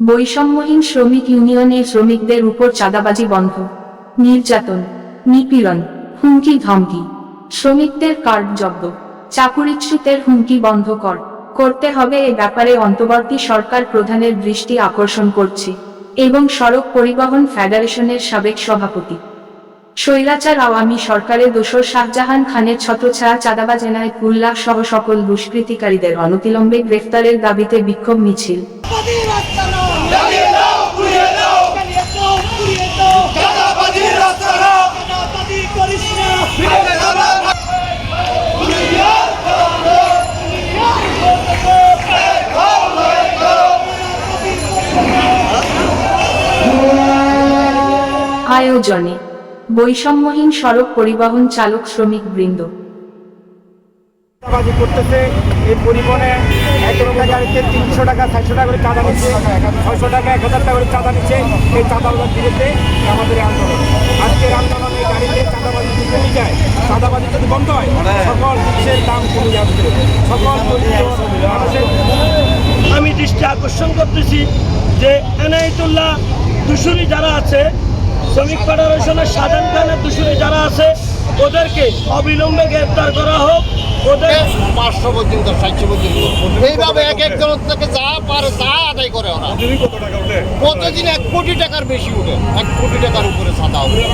বৈষম্যহীন শ্রমিক ইউনিয়নের শ্রমিকদের উপর চাঁদাবাজি বন্ধ, নির্যাতন, নিপীড়ন, হুমকি ধমকি, শ্রমিকদের কার্ড জব্দ চাকুরিচ্যুতের হুমকি বন্ধ কর, করতে হবে এ ব্যাপারে অন্তর্বর্তী সরকার প্রধানের দৃষ্টি আকর্ষণ করছে, এবং সড়ক পরিবহন ফেডারেশনের সাবেক সভাপতি। স্বৈরাচার আওয়ামী সরকারের দোসর শাহজাহান খানের ছত্রছায়া চাঁদাবাজ এনায়েত উল্লাহ সহ সকল দুষ্কৃতিকারীদের অনতিলম্বে গ্রেফতারের দাবিতে বিক্ষোভ মিছিল। আয়োজনে বৈষম্যহীন সড়ক পরিবহন চালক শ্রমিক বৃন্দ। চাঁদাবাজি করতেছে। এই পরিবহনে এক একটা গাড়িতে তিনশো টাকা, চারশো টাকা করে চাঁদা নিচ্ছে। ছয়শো টাকা, এক হাজার টাকা করে চাঁদা নিচ্ছে এই চাঁদাবাজার বিরুদ্ধে আমাদের আন্দোলন। আজকের আন্দোলন এই গাড়িতে চাঁদাবাজি যদি কমে যায়। চাঁদাবাজি যদি বন্ধ হয়, সকল জিনিসের দাম কমে যাচ্ছে সকল আমি দৃষ্টি আকর্ষণ করতেছি যে এনায়েতুল্লাহ দুশুরি যারা আছে, শ্রমিক ফেডারেশনের সাধারণ খানের দুশুরি যারা আছে, ওদেরকে অবিলম্বে গ্রেপ্তার করা হোক। পাঁচশো পর্যন্ত সাতশো পর্যন্ত এইভাবে এক একজন থেকে যা পারে তা আদায় করে ওরা। প্রতিদিন এক কোটি টাকার বেশি উঠে এক কোটি টাকার উপরে সাদা উঠে।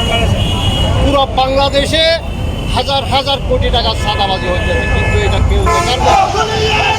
পুরো বাংলাদেশে হাজার হাজার কোটি টাকার সাদাবাজি হচ্ছে কিন্তু এটা কেউ দেখার।